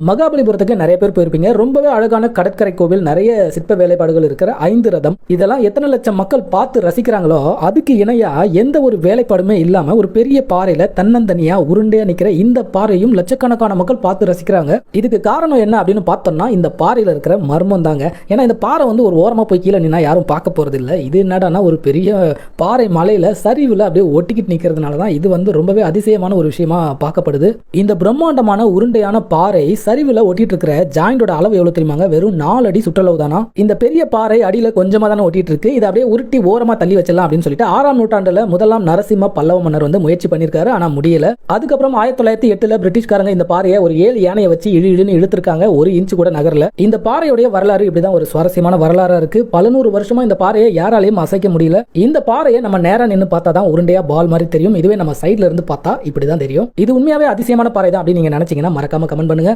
மகாபலிபுரத்துக்கு நிறைய பேர் போயிருப்பீங்க. ரொம்பவே அழகான கடற்கரை கோவில் நிறைய சிற்ப வேலைப்பாடுகள் இருக்கிற ஐந்து ரதம். இதெல்லாம் எத்தனை லட்சம் மக்கள் பார்த்து ரசிக்கிறாங்களோ அதுக்கு இணையா எந்த ஒரு வேலைப்பாடுமே இல்லாம ஒரு பெரிய பாறையில தன்னந்தனியா உருண்டையா நிக்கிற இந்த பாறையும் லட்சக்கணக்கான மக்கள் பார்த்து ரசிக்கிறாங்க. இதுக்கு காரணம் என்ன அப்படின்னு பார்த்தோம்னா இந்த பாறையில இருக்கிற மர்மம் தாங்க. ஏன்னா இந்த பாறை வந்து ஒரு ஓரமா போய் கீழே நின்னா யாரும் பார்க்க போறது இல்லை இது என்னடான்னா ஒரு பெரிய பாறை மலையில சரிவுல அப்படியே ஒட்டிக்கிட்டு நிக்கிறதுனால தான் இது வந்து ரொம்பவே அதிசயமான ஒரு விஷயமா பார்க்கப்படுது. இந்த பிரம்மாண்டமான உருண்டையான பாறை சரிவில் ஒட்டிட்டு இருக்கிற ஜாயிண்டோட அளவு எவ்வளோ தெரியுமாங்க? வெறும் நாலு அடி சுற்றளவு தானா? இந்த பெரிய பாறை அடியில் கொஞ்சமாக தானே ஒட்டிட்டு இருக்கு இதை அப்படியே உருட்டி ஓரமாக தள்ளி வச்சிடலாம் அப்படின்னு சொல்லிட்டு ஆறாம் நூற்றாண்டில் முதலாம் நரசிம்ம பல்லவ மன்னர் வந்து முயற்சி பண்ணியிருக்காரு ஆனால் முடியல. அதுக்கப்புறம் ஆயிரத்தி தொள்ளாயிரத்தி எட்டில் பிரிட்டிஷ்காரங்க இந்த பாறையை ஒரு ஏழு யானையை வச்சு இழு இழுன்னு இழுத்துருக்காங்க ஒரு இன்ச்சு கூட நகரல. இந்த பாறையுடைய வரலாறு இப்படிதான் ஒரு சுவாரஸ்யமான வரலாறா இருக்கு. பல நூறு வருஷமா இந்த பாறையை யாராலையும் அசைக்க முடியல. இந்த பாறையை நம்ம நேரம் நின்று பார்த்தா தான் உருண்டையா பால் மாதிரி தெரியும். இதுவே நம்ம சைட்ல இருந்து பார்த்தா இப்படிதான் தெரியும். இது உண்மையாவே அதிசயமான பாறை தான் அப்படின்னு நீங்க நினைச்சீங்கன்னா மறக்காம கமெண்ட் பண்ணுங்க.